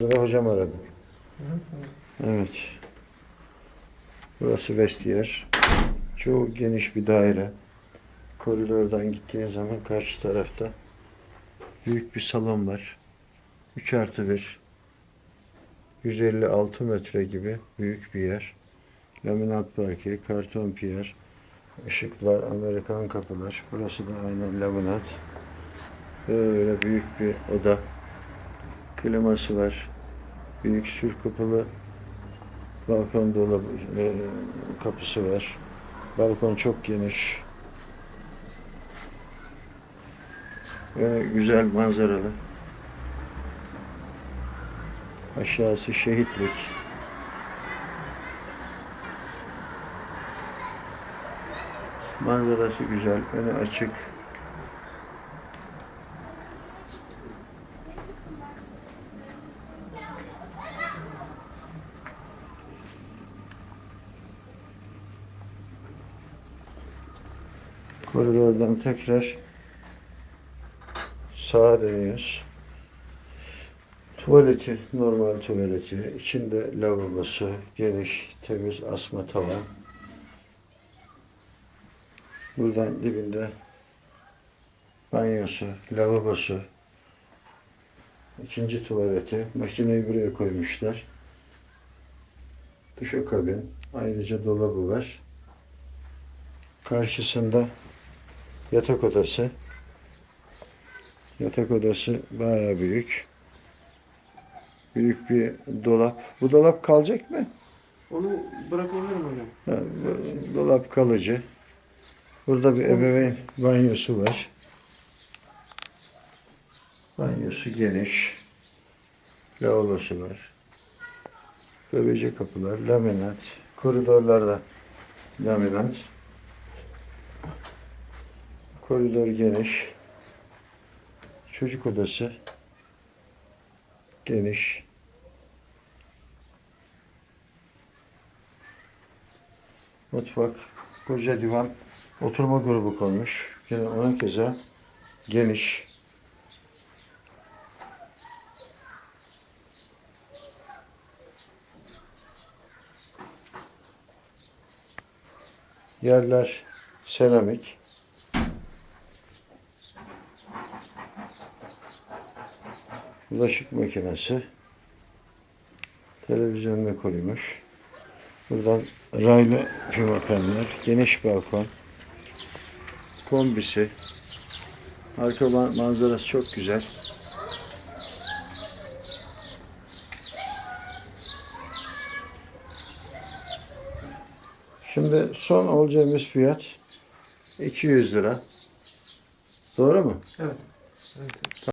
Burada hocam aradı. Evet. Burası vestiyer. Çok geniş bir daire. Koridordan gittiğiniz zaman karşı tarafta büyük bir salon var. 3 artı 1. 156 metre gibi büyük bir yer. Laminat parke, karton piyer, ışıklar, Amerikan kapılar. Burası da aynen laminat. Böyle büyük bir oda. Kliması var. Büyük sür kapılı balkon dolabı e, kapısı var. Balkon çok geniş. Ve güzel manzaralı. Aşağısı şehitlik. Manzarası güzel, önü açık. Koridordan tekrar sağa dönüyoruz. Tuvaleti, normal tuvaleti. içinde lavabosu, geniş, temiz asma tavan. Buradan dibinde banyosu, lavabosu, ikinci tuvaleti. Makineyi buraya koymuşlar. Duşakabin. Ayrıca dolabı var. Karşısında yatak odası. Yatak odası bayağı büyük. Büyük bir dolap. Bu dolap kalacak mı? Onu bırakabilirim hocam. Ha, bu dolap kalıcı. Burada bir ebeveyn banyosu var. Banyosu geniş. Lavabosu var. Böylece kapılar, laminat. Koridorlarda laminat. Koridor geniş. Çocuk odası geniş. Mutfak, koca divan, oturma grubu konmuş. Yine onun keza geniş. Yerler seramik. Bulaşık makinesi. Televizyonuna koymuş. Buradan raylı pimapenler, geniş balkon, kombisi. Arka man- manzarası çok güzel. Şimdi son olacağımız fiyat 200 lira. Doğru mu? Evet. evet.